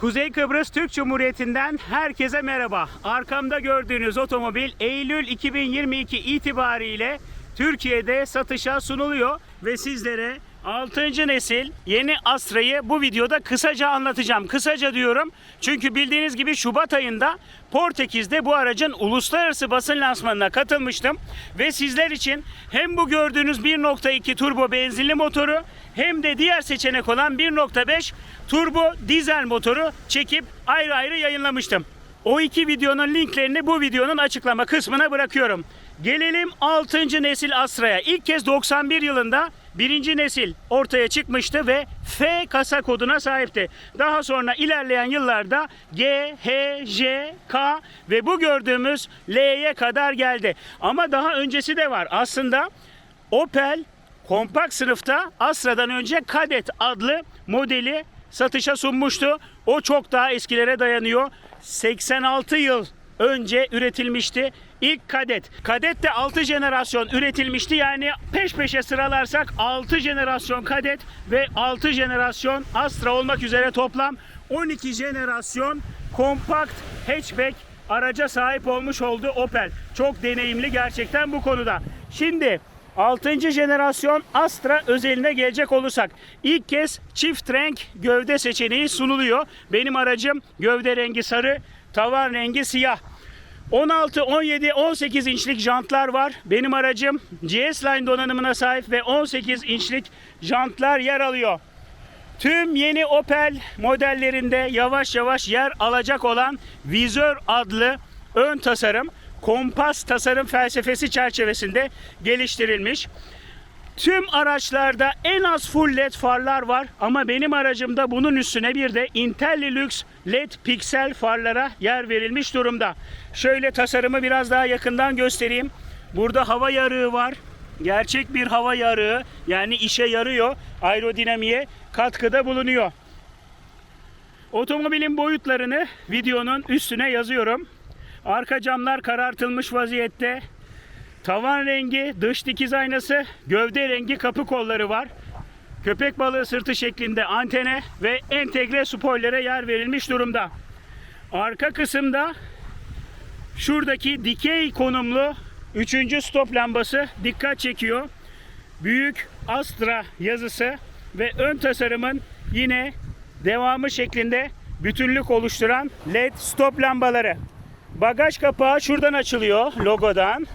Kuzey Kıbrıs Türk Cumhuriyeti'nden herkese merhaba. Arkamda gördüğünüz otomobil Eylül 2022 itibariyle Türkiye'de satışa sunuluyor ve sizlere 6. nesil yeni Astra'yı bu videoda kısaca anlatacağım. Kısaca diyorum çünkü bildiğiniz gibi Şubat ayında Portekiz'de bu aracın uluslararası basın lansmanına katılmıştım ve sizler için hem bu gördüğünüz 1.2 turbo benzinli motoru hem de diğer seçenek olan 1.5 turbo dizel motoru çekip ayrı ayrı yayınlamıştım. O iki videonun linklerini bu videonun açıklama kısmına bırakıyorum. Gelelim 6. nesil Astra'ya. İlk kez 91 yılında birinci nesil ortaya çıkmıştı ve F kasa koduna sahipti. Daha sonra ilerleyen yıllarda G, H, J, K ve bu gördüğümüz L'ye kadar geldi. Ama daha öncesi de var. Aslında Opel kompakt sınıfta Astra'dan önce Kadett adlı modeli satışa sunmuştu. O çok daha eskilere dayanıyor. 86 yıl önce üretilmişti. İlk kadet. Kadet de 6 jenerasyon üretilmişti. Yani peş peşe sıralarsak 6 jenerasyon kadet ve 6 jenerasyon Astra olmak üzere toplam 12 jenerasyon kompakt hatchback araca sahip olmuş oldu Opel. Çok deneyimli gerçekten bu konuda. Şimdi 6. jenerasyon Astra özeline gelecek olursak ilk kez çift renk gövde seçeneği sunuluyor. Benim aracım gövde rengi sarı, tavan rengi siyah. 16, 17, 18 inçlik jantlar var. Benim aracım GS Line donanımına sahip ve 18 inçlik jantlar yer alıyor. Tüm yeni Opel modellerinde yavaş yavaş yer alacak olan Vizör adlı ön tasarım kompas tasarım felsefesi çerçevesinde geliştirilmiş. Tüm araçlarda en az full led farlar var ama benim aracımda bunun üstüne bir de IntelliLux led piksel farlara yer verilmiş durumda. Şöyle tasarımı biraz daha yakından göstereyim. Burada hava yarığı var. Gerçek bir hava yarığı yani işe yarıyor. Aerodinamiğe katkıda bulunuyor. Otomobilin boyutlarını videonun üstüne yazıyorum. Arka camlar karartılmış vaziyette. Tavan rengi dış dikiz aynası, gövde rengi kapı kolları var. Köpek balığı sırtı şeklinde antene ve entegre spoilere yer verilmiş durumda. Arka kısımda şuradaki dikey konumlu 3. stop lambası dikkat çekiyor. Büyük Astra yazısı ve ön tasarımın yine devamı şeklinde bütünlük oluşturan LED stop lambaları. Bagaj kapağı şuradan açılıyor logodan.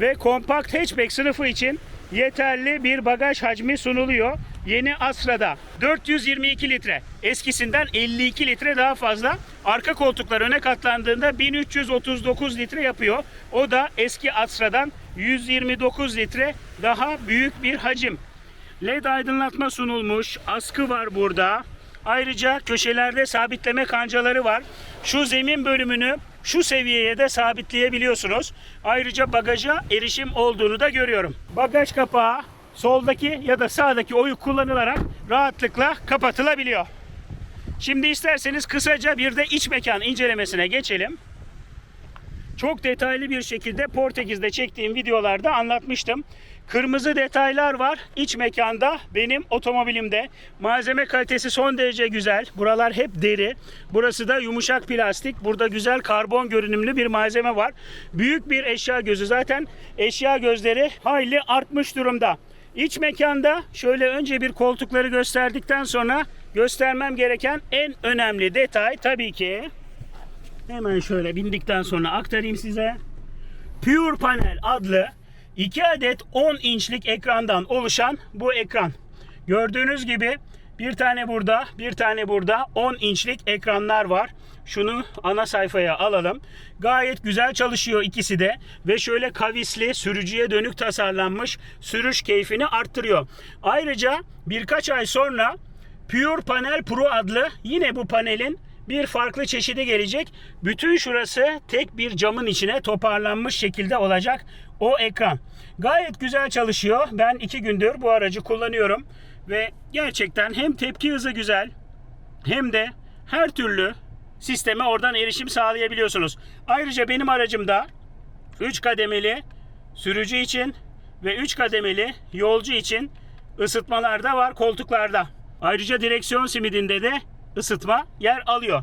Ve kompakt hatchback sınıfı için yeterli bir bagaj hacmi sunuluyor. Yeni Astra'da 422 litre. Eskisinden 52 litre daha fazla. Arka koltuklar öne katlandığında 1339 litre yapıyor. O da eski Astra'dan 129 litre daha büyük bir hacim. LED aydınlatma sunulmuş. Askı var burada. Ayrıca köşelerde sabitleme kancaları var. Şu zemin bölümünü şu seviyeye de sabitleyebiliyorsunuz. Ayrıca bagaja erişim olduğunu da görüyorum. Bagaj kapağı soldaki ya da sağdaki oyuk kullanılarak rahatlıkla kapatılabiliyor. Şimdi isterseniz kısaca bir de iç mekan incelemesine geçelim. Çok detaylı bir şekilde Portekiz'de çektiğim videolarda anlatmıştım. Kırmızı detaylar var iç mekanda benim otomobilimde. Malzeme kalitesi son derece güzel. Buralar hep deri. Burası da yumuşak plastik. Burada güzel karbon görünümlü bir malzeme var. Büyük bir eşya gözü. Zaten eşya gözleri hayli artmış durumda. İç mekanda şöyle önce bir koltukları gösterdikten sonra göstermem gereken en önemli detay tabii ki Hemen şöyle bindikten sonra aktarayım size. Pure Panel adlı 2 adet 10 inçlik ekrandan oluşan bu ekran. Gördüğünüz gibi bir tane burada, bir tane burada 10 inçlik ekranlar var. Şunu ana sayfaya alalım. Gayet güzel çalışıyor ikisi de ve şöyle kavisli sürücüye dönük tasarlanmış sürüş keyfini arttırıyor. Ayrıca birkaç ay sonra Pure Panel Pro adlı yine bu panelin bir farklı çeşidi gelecek. Bütün şurası tek bir camın içine toparlanmış şekilde olacak o ekran. Gayet güzel çalışıyor. Ben iki gündür bu aracı kullanıyorum ve gerçekten hem tepki hızı güzel hem de her türlü sisteme oradan erişim sağlayabiliyorsunuz. Ayrıca benim aracımda 3 kademeli sürücü için ve 3 kademeli yolcu için ısıtmalar da var koltuklarda. Ayrıca direksiyon simidinde de ısıtma yer alıyor.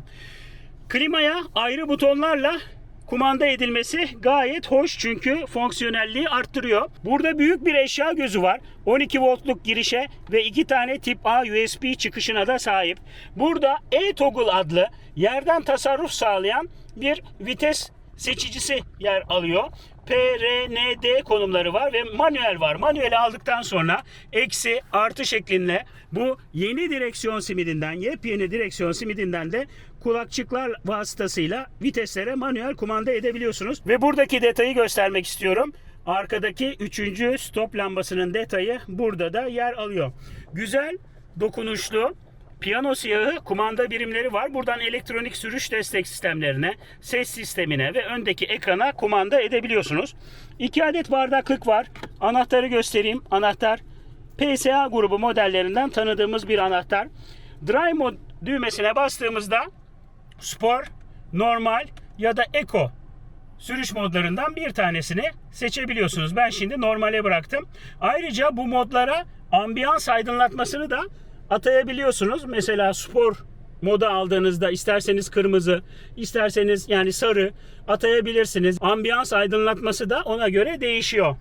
Klimaya ayrı butonlarla kumanda edilmesi gayet hoş çünkü fonksiyonelliği arttırıyor. Burada büyük bir eşya gözü var. 12 voltluk girişe ve iki tane tip A USB çıkışına da sahip. Burada e-toggle adlı yerden tasarruf sağlayan bir vites seçicisi yer alıyor. P, konumları var ve manuel var. Manueli aldıktan sonra eksi artı şeklinde bu yeni direksiyon simidinden, yepyeni direksiyon simidinden de kulakçıklar vasıtasıyla viteslere manuel kumanda edebiliyorsunuz. Ve buradaki detayı göstermek istiyorum. Arkadaki üçüncü stop lambasının detayı burada da yer alıyor. Güzel, dokunuşlu, Piyano siyahı kumanda birimleri var. Buradan elektronik sürüş destek sistemlerine, ses sistemine ve öndeki ekrana kumanda edebiliyorsunuz. İki adet bardaklık var. Anahtarı göstereyim. Anahtar PSA grubu modellerinden tanıdığımız bir anahtar. Drive mod düğmesine bastığımızda spor, normal ya da eco sürüş modlarından bir tanesini seçebiliyorsunuz. Ben şimdi normale bıraktım. Ayrıca bu modlara ambiyans aydınlatmasını da atayabiliyorsunuz. Mesela spor moda aldığınızda isterseniz kırmızı, isterseniz yani sarı atayabilirsiniz. Ambiyans aydınlatması da ona göre değişiyor.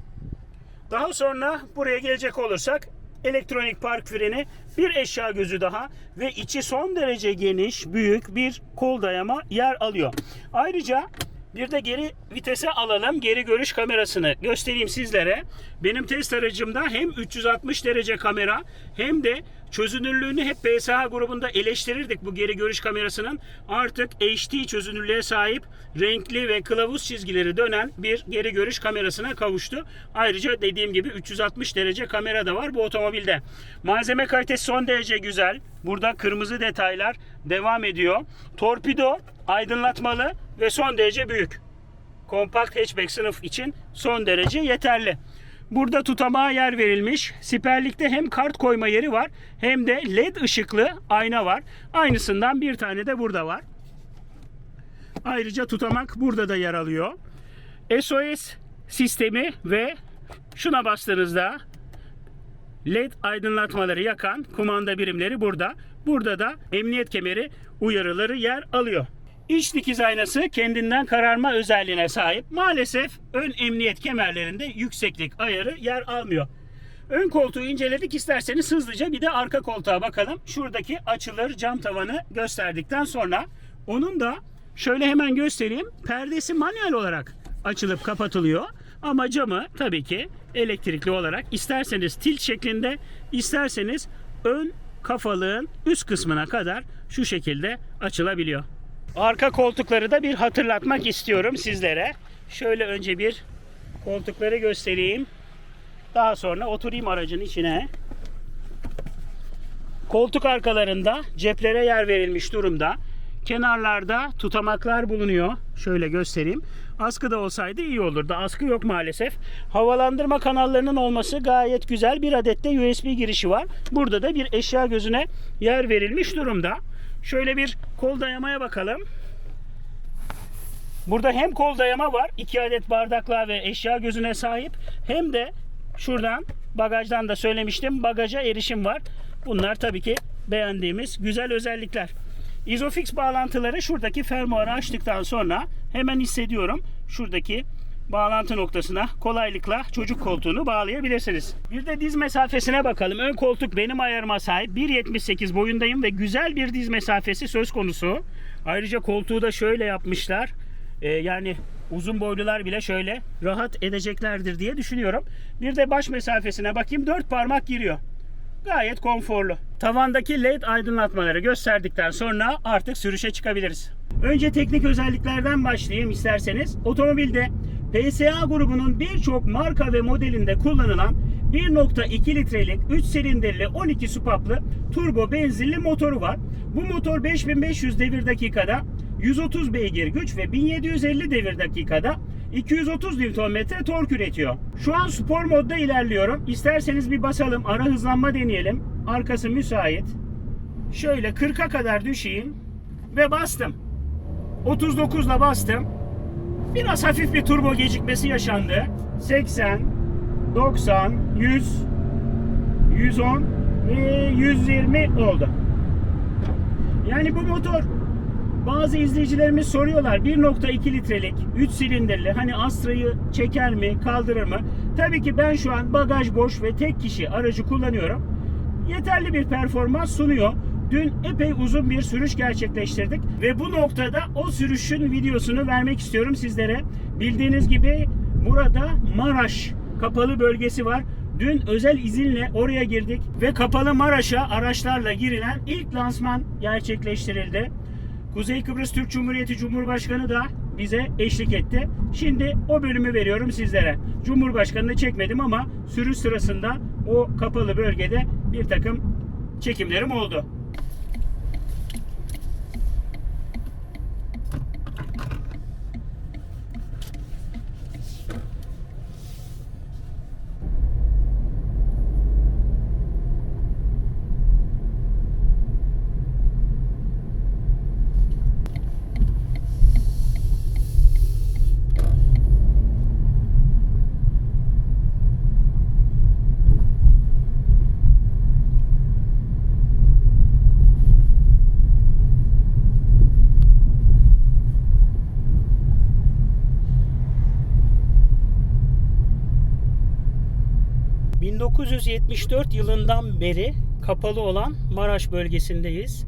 Daha sonra buraya gelecek olursak elektronik park freni, bir eşya gözü daha ve içi son derece geniş, büyük bir kol dayama yer alıyor. Ayrıca bir de geri vitese alalım. Geri görüş kamerasını göstereyim sizlere. Benim test aracımda hem 360 derece kamera hem de çözünürlüğünü hep PSA grubunda eleştirirdik bu geri görüş kamerasının. Artık HD çözünürlüğe sahip renkli ve kılavuz çizgileri dönen bir geri görüş kamerasına kavuştu. Ayrıca dediğim gibi 360 derece kamera da var bu otomobilde. Malzeme kalitesi son derece güzel. Burada kırmızı detaylar devam ediyor. Torpido aydınlatmalı ve son derece büyük. Kompakt hatchback sınıf için son derece yeterli. Burada tutamağa yer verilmiş. Siperlikte hem kart koyma yeri var hem de led ışıklı ayna var. Aynısından bir tane de burada var. Ayrıca tutamak burada da yer alıyor. SOS sistemi ve şuna bastığınızda LED aydınlatmaları yakan kumanda birimleri burada. Burada da emniyet kemeri uyarıları yer alıyor. İç dikiz aynası kendinden kararma özelliğine sahip. Maalesef ön emniyet kemerlerinde yükseklik ayarı yer almıyor. Ön koltuğu inceledik isterseniz hızlıca bir de arka koltuğa bakalım. Şuradaki açılır cam tavanı gösterdikten sonra onun da şöyle hemen göstereyim. Perdesi manuel olarak açılıp kapatılıyor. Ama camı tabii ki elektrikli olarak isterseniz tilt şeklinde isterseniz ön kafalığın üst kısmına kadar şu şekilde açılabiliyor. Arka koltukları da bir hatırlatmak istiyorum sizlere. Şöyle önce bir koltukları göstereyim. Daha sonra oturayım aracın içine. Koltuk arkalarında ceplere yer verilmiş durumda. Kenarlarda tutamaklar bulunuyor. Şöyle göstereyim. Askı da olsaydı iyi olurdu. Askı yok maalesef. Havalandırma kanallarının olması gayet güzel. Bir adet de USB girişi var. Burada da bir eşya gözüne yer verilmiş durumda. Şöyle bir kol dayamaya bakalım. Burada hem kol dayama var, iki adet bardaklığa ve eşya gözüne sahip. Hem de şuradan bagajdan da söylemiştim bagaja erişim var. Bunlar tabii ki beğendiğimiz güzel özellikler. Isofix bağlantıları şuradaki fermuarı açtıktan sonra hemen hissediyorum. Şuradaki bağlantı noktasına kolaylıkla çocuk koltuğunu bağlayabilirsiniz. Bir de diz mesafesine bakalım. Ön koltuk benim ayarıma sahip. 1.78 boyundayım ve güzel bir diz mesafesi söz konusu. Ayrıca koltuğu da şöyle yapmışlar. Ee, yani uzun boylular bile şöyle rahat edeceklerdir diye düşünüyorum. Bir de baş mesafesine bakayım. 4 parmak giriyor. Gayet konforlu. Tavandaki led aydınlatmaları gösterdikten sonra artık sürüşe çıkabiliriz. Önce teknik özelliklerden başlayayım isterseniz. Otomobilde PSA grubunun birçok marka ve modelinde kullanılan 1.2 litrelik 3 silindirli 12 supaplı turbo benzinli motoru var. Bu motor 5500 devir dakikada 130 beygir güç ve 1750 devir dakikada 230 Nm tork üretiyor. Şu an spor modda ilerliyorum. İsterseniz bir basalım. Ara hızlanma deneyelim. Arkası müsait. Şöyle 40'a kadar düşeyim. Ve bastım. 39'la bastım. Biraz hafif bir turbo gecikmesi yaşandı. 80, 90, 100, 110 ve 120 oldu. Yani bu motor bazı izleyicilerimiz soruyorlar 1.2 litrelik 3 silindirli hani Astra'yı çeker mi kaldırır mı? Tabii ki ben şu an bagaj boş ve tek kişi aracı kullanıyorum. Yeterli bir performans sunuyor. Dün epey uzun bir sürüş gerçekleştirdik ve bu noktada o sürüşün videosunu vermek istiyorum sizlere. Bildiğiniz gibi burada Maraş kapalı bölgesi var. Dün özel izinle oraya girdik ve kapalı Maraş'a araçlarla girilen ilk lansman gerçekleştirildi. Kuzey Kıbrıs Türk Cumhuriyeti Cumhurbaşkanı da bize eşlik etti. Şimdi o bölümü veriyorum sizlere. Cumhurbaşkanını çekmedim ama sürüş sırasında o kapalı bölgede bir takım çekimlerim oldu. ...1974 yılından beri kapalı olan Maraş bölgesindeyiz.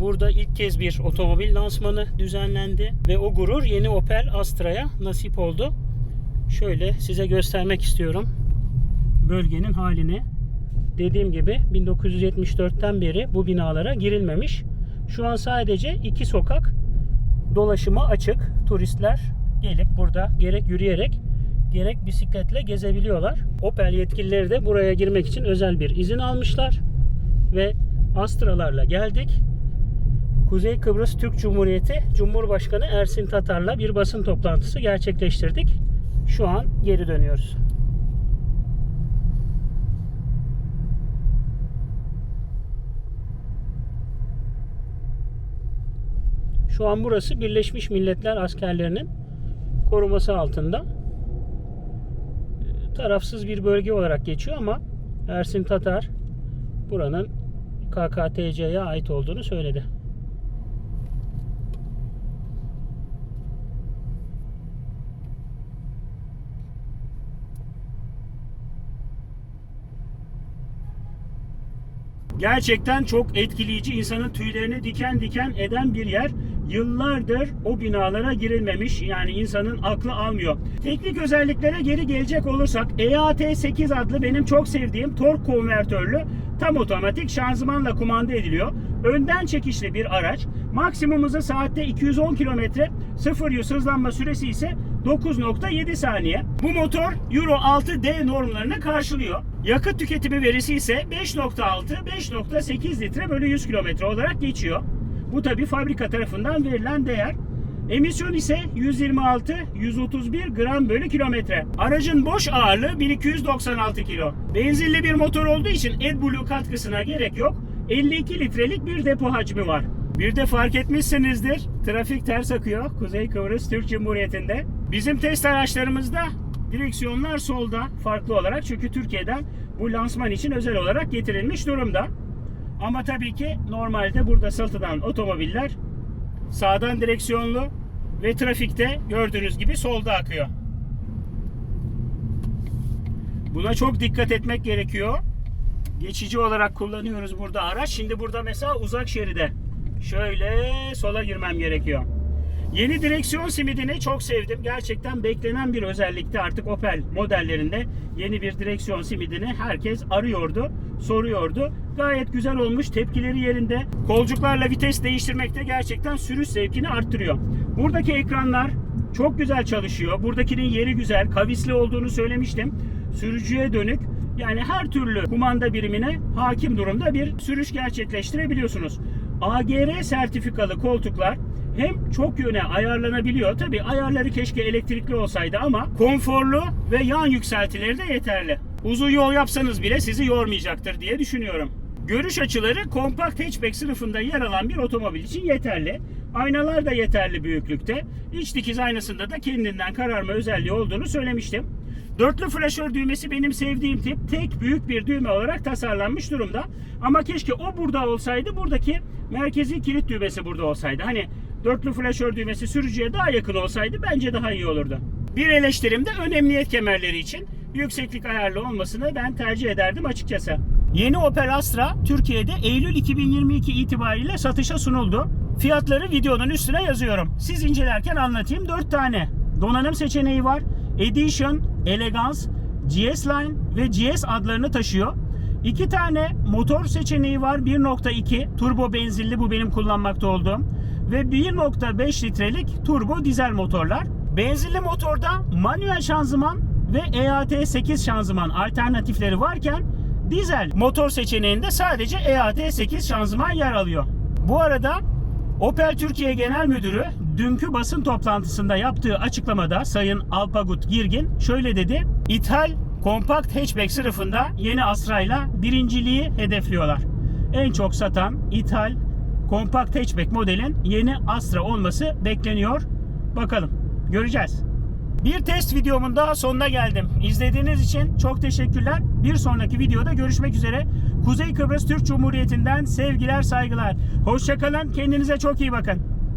Burada ilk kez bir otomobil lansmanı düzenlendi ve o gurur yeni Opel Astra'ya nasip oldu. Şöyle size göstermek istiyorum bölgenin halini. Dediğim gibi 1974'ten beri bu binalara girilmemiş. Şu an sadece iki sokak dolaşıma açık. Turistler gelip burada gerek yürüyerek gerek bisikletle gezebiliyorlar. Opel yetkilileri de buraya girmek için özel bir izin almışlar ve Astra'larla geldik. Kuzey Kıbrıs Türk Cumhuriyeti Cumhurbaşkanı Ersin Tatar'la bir basın toplantısı gerçekleştirdik. Şu an geri dönüyoruz. Şu an burası Birleşmiş Milletler askerlerinin koruması altında. Tarafsız bir bölge olarak geçiyor ama Ersin Tatar buranın KKTC'ye ait olduğunu söyledi. Gerçekten çok etkileyici, insanın tüylerini diken diken eden bir yer. Yıllardır o binalara girilmemiş. Yani insanın aklı almıyor. Teknik özelliklere geri gelecek olursak EAT8 adlı benim çok sevdiğim tork konvertörlü tam otomatik şanzımanla kumanda ediliyor. Önden çekişli bir araç. Maksimum hızı saatte 210 km. 0 100 hızlanma süresi ise 9.7 saniye. Bu motor Euro 6D normlarını karşılıyor. Yakıt tüketimi verisi ise 5.6 5.8 litre bölü 100 kilometre olarak geçiyor. Bu tabi fabrika tarafından verilen değer. Emisyon ise 126-131 gram bölü kilometre. Aracın boş ağırlığı 1296 kilo. Benzinli bir motor olduğu için AdBlue katkısına gerek yok. 52 litrelik bir depo hacmi var. Bir de fark etmişsinizdir. Trafik ters akıyor Kuzey Kıbrıs Türk Cumhuriyeti'nde. Bizim test araçlarımızda direksiyonlar solda farklı olarak çünkü Türkiye'den bu lansman için özel olarak getirilmiş durumda. Ama tabii ki normalde burada satılan otomobiller sağdan direksiyonlu ve trafikte gördüğünüz gibi solda akıyor. Buna çok dikkat etmek gerekiyor. Geçici olarak kullanıyoruz burada araç. Şimdi burada mesela uzak şeride. Şöyle sola girmem gerekiyor. Yeni direksiyon simidini çok sevdim. Gerçekten beklenen bir özellikti artık Opel modellerinde. Yeni bir direksiyon simidini herkes arıyordu, soruyordu. Gayet güzel olmuş, tepkileri yerinde. Kolcuklarla vites değiştirmek de gerçekten sürüş zevkini arttırıyor. Buradaki ekranlar çok güzel çalışıyor. Buradakinin yeri güzel, kavisli olduğunu söylemiştim. Sürücüye dönük yani her türlü kumanda birimine hakim durumda bir sürüş gerçekleştirebiliyorsunuz. AGR sertifikalı koltuklar hem çok yöne ayarlanabiliyor. Tabi ayarları keşke elektrikli olsaydı ama konforlu ve yan yükseltileri de yeterli. Uzun yol yapsanız bile sizi yormayacaktır diye düşünüyorum. Görüş açıları kompakt hatchback sınıfında yer alan bir otomobil için yeterli. Aynalar da yeterli büyüklükte. İç dikiz aynasında da kendinden kararma özelliği olduğunu söylemiştim. Dörtlü flaşör düğmesi benim sevdiğim tip. Tek büyük bir düğme olarak tasarlanmış durumda. Ama keşke o burada olsaydı. Buradaki merkezi kilit düğmesi burada olsaydı. Hani dörtlü flaşör düğmesi sürücüye daha yakın olsaydı bence daha iyi olurdu. Bir eleştirim de ön kemerleri için yükseklik ayarlı olmasını ben tercih ederdim açıkçası. Yeni Opel Astra Türkiye'de Eylül 2022 itibariyle satışa sunuldu. Fiyatları videonun üstüne yazıyorum. Siz incelerken anlatayım. 4 tane donanım seçeneği var. Edition, Elegance, GS Line ve GS adlarını taşıyor. İki tane motor seçeneği var. 1.2 turbo benzinli bu benim kullanmakta olduğum ve 1.5 litrelik turbo dizel motorlar. Benzinli motorda manuel şanzıman ve E EAT8 şanzıman alternatifleri varken dizel motor seçeneğinde sadece E EAT8 şanzıman yer alıyor. Bu arada Opel Türkiye Genel Müdürü dünkü basın toplantısında yaptığı açıklamada Sayın Alpagut Girgin şöyle dedi. İthal kompakt hatchback sınıfında yeni Astra'yla birinciliği hedefliyorlar. En çok satan ithal kompakt hatchback modelin yeni Astra olması bekleniyor. Bakalım göreceğiz. Bir test videomun daha sonuna geldim. İzlediğiniz için çok teşekkürler. Bir sonraki videoda görüşmek üzere. Kuzey Kıbrıs Türk Cumhuriyeti'nden sevgiler saygılar. Hoşçakalın. Kendinize çok iyi bakın.